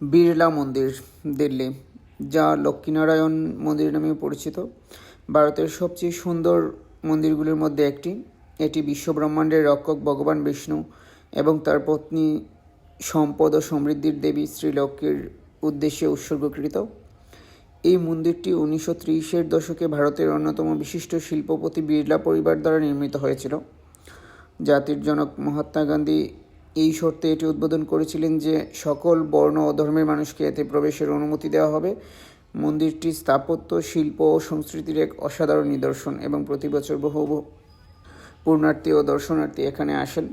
বিড়লা মন্দির, দিল্লি, যা লক্ষ্মীনারায়ণ মন্দির নামে পরিচিত। ভারতের সবচেয়ে সুন্দর মন্দিরগুলির মধ্যে একটি। এটি বিশ্বব্রহ্মাণ্ডের রক্ষক ভগবান বিষ্ণু এবং তার পত্নী সম্পদ ও সমৃদ্ধির দেবী শ্রীলক্ষ্মীর উদ্দেশ্যে উৎসর্গকৃত। এই মন্দিরটি উনিশশো ত্রিশের দশকে ভারতের অন্যতম বিশিষ্ট শিল্পপতি বিড়লা পরিবার দ্বারা নির্মিত হয়েছিল। জাতির জনক মহাত্মা গান্ধী এই শর্তে এটি উদ্বোধন করেছিলেন যে সকল বর্ণ ও ধর্মের মানুষকে এতে প্রবেশের অনুমতি দেওয়া হবে। মন্দিরটি স্থাপত্য, শিল্প ও সংস্কৃতির এক অসাধারণ নিদর্শন এবং প্রতি বছর বহু পূর্ণার্থী ও দর্শনার্থী এখানে আসেন।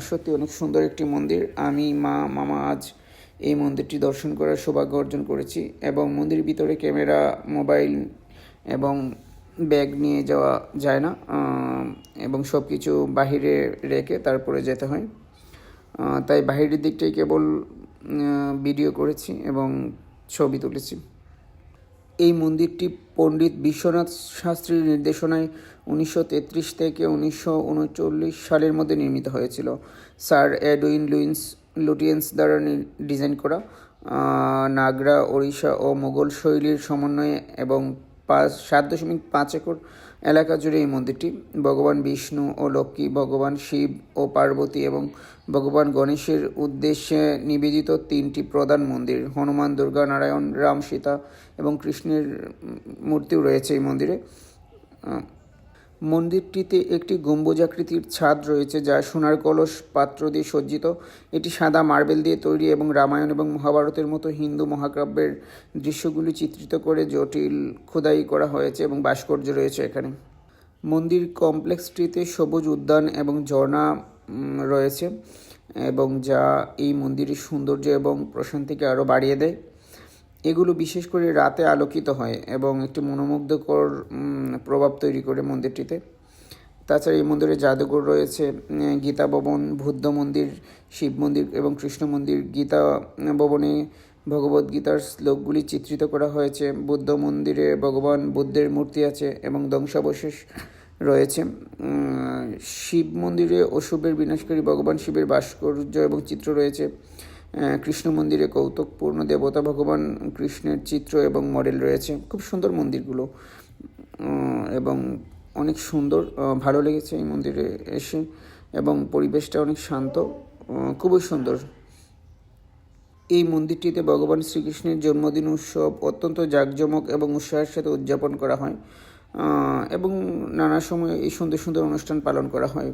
সত্যি অনেক সুন্দর একটি মন্দির। আমি, মা, মামা আজ এই মন্দিরটি দর্শন করার সৌভাগ্য অর্জন করেছি এবং মন্দির ভিতরে ক্যামেরা, মোবাইল এবং ব্যাগ নিয়ে যাওয়া যায় না। এবং সব কিছু বাহিরে রেখে তারপরে যেতে হয়। তাই বাহিরের দিকটাই কেবল ভিডিও করেছি এবং ছবি তুলেছি। এই মন্দিরটি পণ্ডিত বিশ্বনাথ শাস্ত্রীর নির্দেশনায় উনিশশো তেত্রিশ থেকে উনিশশো উনচল্লিশ সালের মধ্যে নির্মিত হয়েছিল। স্যার এডউইন লুইন্স, লুটিয়েন্স দ্বারা ডিজাইন করা নাগরা, ওড়িশা ও মোগল শৈলীর সমন্বয়ে এবং পাঁচ, সাত দশমিক পাঁচ একর এলাকা জুড়ে এই মন্দিরটি। ভগবান বিষ্ণু ও লক্ষ্মী, ভগবান শিব ও পার্বতী এবং ভগবান গণেশের উদ্দেশ্যে নিবেদিত তিনটি প্রধান মন্দির। হনুমান, দুর্গা, নারায়ণ, রাম, সীতা এবং কৃষ্ণের মূর্তিও রয়েছে এই মন্দিরে। মন্দিরটিতে একটি গম্বুজাকৃতির ছাদ রয়েছে যা সোনার কলস, পাত্র দিয়ে সজ্জিত। এটি সাদা মার্বেল দিয়ে তৈরি এবং রামায়ণ এবং মহাভারতের মতো হিন্দু মহাকাব্যের দৃশ্যগুলি চিত্রিত করে জটিল খোদাই করা হয়েছে এবং ভাস্কর্য রয়েছে এখানে। মন্দির কমপ্লেক্সটিতে সবুজ উদ্যান এবং ঝর্ণা রয়েছে এবং যা এই মন্দিরের সৌন্দর্য এবং প্রশান্তিকে আরও বাড়িয়ে দেয়। এগুলো বিশেষ করে রাতে আলোকিত হয় এবং একটি মনোমুগ্ধকর প্রভাব তৈরি করে মন্দিরটিতে। তাছাড়া এই মন্দিরে জাদুঘর রয়েছে গীতা ভবন, বুদ্ধ মন্দির, শিব মন্দির এবং কৃষ্ণ মন্দির। গীতা ভবনে ভগবদ গীতার শ্লোকগুলি চিত্রিত করা হয়েছে। বুদ্ধ মন্দিরে ভগবান বুদ্ধের মূর্তি আছে এবং ধ্বংসাবশেষ রয়েছে। শিব মন্দিরে অশুভের বিনাশকারী ভগবান শিবের ভাস্কর্য এবং চিত্র রয়েছে। কৃষ্ণ মন্দিরে কৌতুকপূর্ণ দেবতা ভগবান কৃষ্ণের চিত্র এবং মডেল রয়েছে। খুব সুন্দর মন্দিরগুলো এবং অনেক সুন্দর ভালো লেগেছে এই মন্দিরে এসে, এবং পরিবেশটা অনেক শান্ত খুবই সুন্দর। এই মন্দিরটিতে ভগবান শ্রীকৃষ্ণের জন্মদিন উৎসব অত্যন্ত জাঁকজমক এবং উৎসাহের সাথে উদযাপন করা হয় এবং নানা সময় এই সুন্দর সুন্দর অনুষ্ঠান পালন করা হয়।